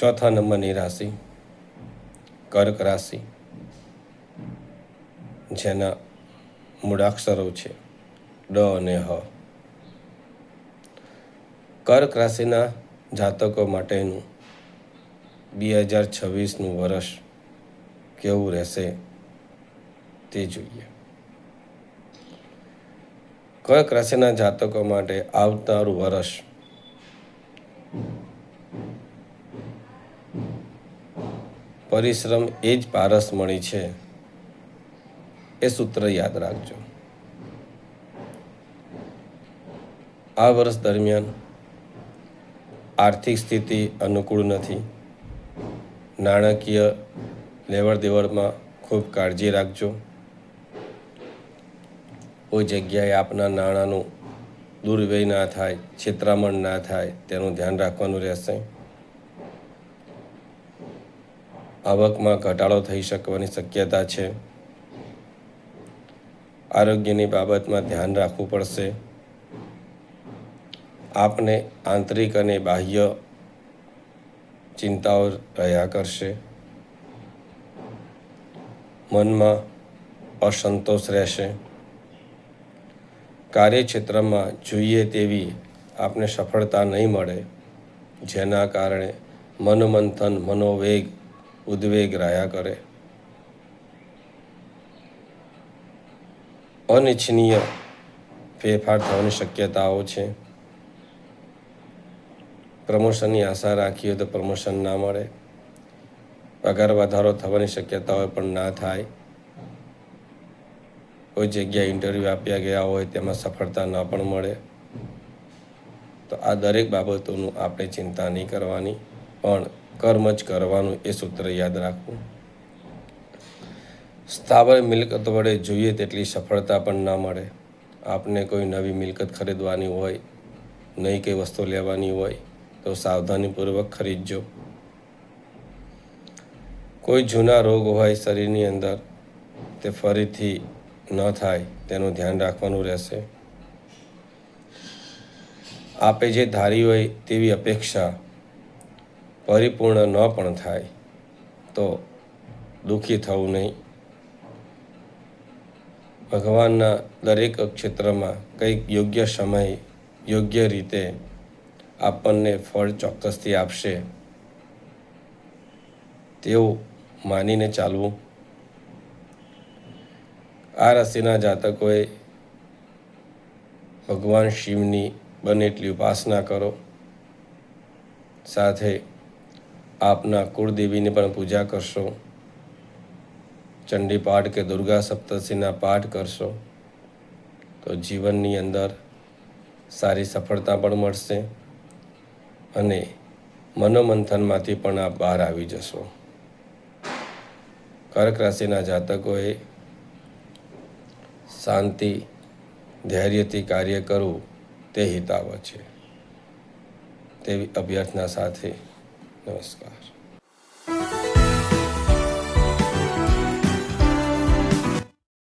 ચોથા નંબરની રાશિ, કર્ક રાશિ, જેના મૂળાક્ષરો છે ડ અને હ. કર્ક રાશિના જાતકો માટેનું બે હજાર છવ્વીસનું વર્ષ કેવું રહેશે તે જોઈએ. કર્ક રાશિના જાતકો માટે આવનારું વર્ષ પરિશ્રમ એ જ પારસમણી છે. એ સૂત્ર યાદ રાખજો. આ વર્ષ દરમિયાન આર્થિક સ્થિતિ અનુકૂળ નથી. નાણાકીય લેવડ દેવડમાં ખૂબ કાળજી રાખજો. કોઈ જગ્યાએ આપના નાણાંનું દુર્વ્યય ના થાય, છેતરામણ ના થાય, તેનું ધ્યાન રાખવાનું રહેશે. આવકમાં ઘટાડો થઈ શકવાની શક્યતા છે. આરોગ્યની બાબતમાં ધ્યાન રાખવું પડશે. આપને આંતરિક અને બાહ્ય ચિંતાઓ રહ્યા કરશે. મનમાં અસંતોષ રહેશે. કાર્યક્ષેત્રમાં જોઈએ તેવી આપને સફળતા નહીં મળે, જેના કારણે મનોમંથન, મનોવેગ ઉદ્વેગ રહ્યા કરે. અનિચ્છનીય ફેરફાર થવાની શક્યતાઓ છે. પ્રમોશનની આશા રાખી હોય તો પ્રમોશન ના મળે. પગાર વધારો થવાની શક્યતાઓ પણ ના થાય. કોઈ જગ્યાએ ઇન્ટરવ્યૂ આપ્યા ગયા હોય તેમાં સફળતા ન પણ મળે. તો આ દરેક બાબતોનું આપણે ચિંતા નહીં કરવાની. પણ કર્મ જ કરવાનું એ સૂત્ર યાદ રાખવું. સ્થાવર મિલકત વડે જોઈએ તેટલી સફળતા પણ ના મળે. આપને કોઈ નવી મિલકત ખરીદવાની હોય નહીં કંઈ વસ્તુ લેવાની હોય, તો સાવધાનીપૂર્વક ખરીદજો. કોઈ જૂના રોગ હોય શરીરની અંદર, તે ફરીથી ન થાય તેનું ધ્યાન રાખવાનું રહેશે. આપે જે ધારી હોય તેવી અપેક્ષા પરિપૂર્ણ ન પણ થાય, તો દુઃખી થવું નહીં. ભગવાનના દરેક ક્ષેત્રમાં કંઈક યોગ્ય સમય, યોગ્ય રીતે આપણને ફળ ચોક્કસથી આપશે. તેવું માનીને ચાલવું. આ રાશિના જાતકોએ ભગવાન શિવની બને એટલી ઉપાસના કરો. સાથે આપના કુળદેવીની પણ પૂજા કરશો. ચંડી પાઠ કે દુર્ગા સપ્તશીના પાઠ કરશો. તો જીવનની અંદર સારી સફળતા પણ મળશે અને મનોમંથનમાંથી પણ આપ બહાર આવી જશો. કર્ક રાશિના જાતકોએ શાંતિ, ધૈર્યથી કાર્ય કરવું તે હિતાવ છે. તેવી અભ્યર્થના સાથે નમસ્કાર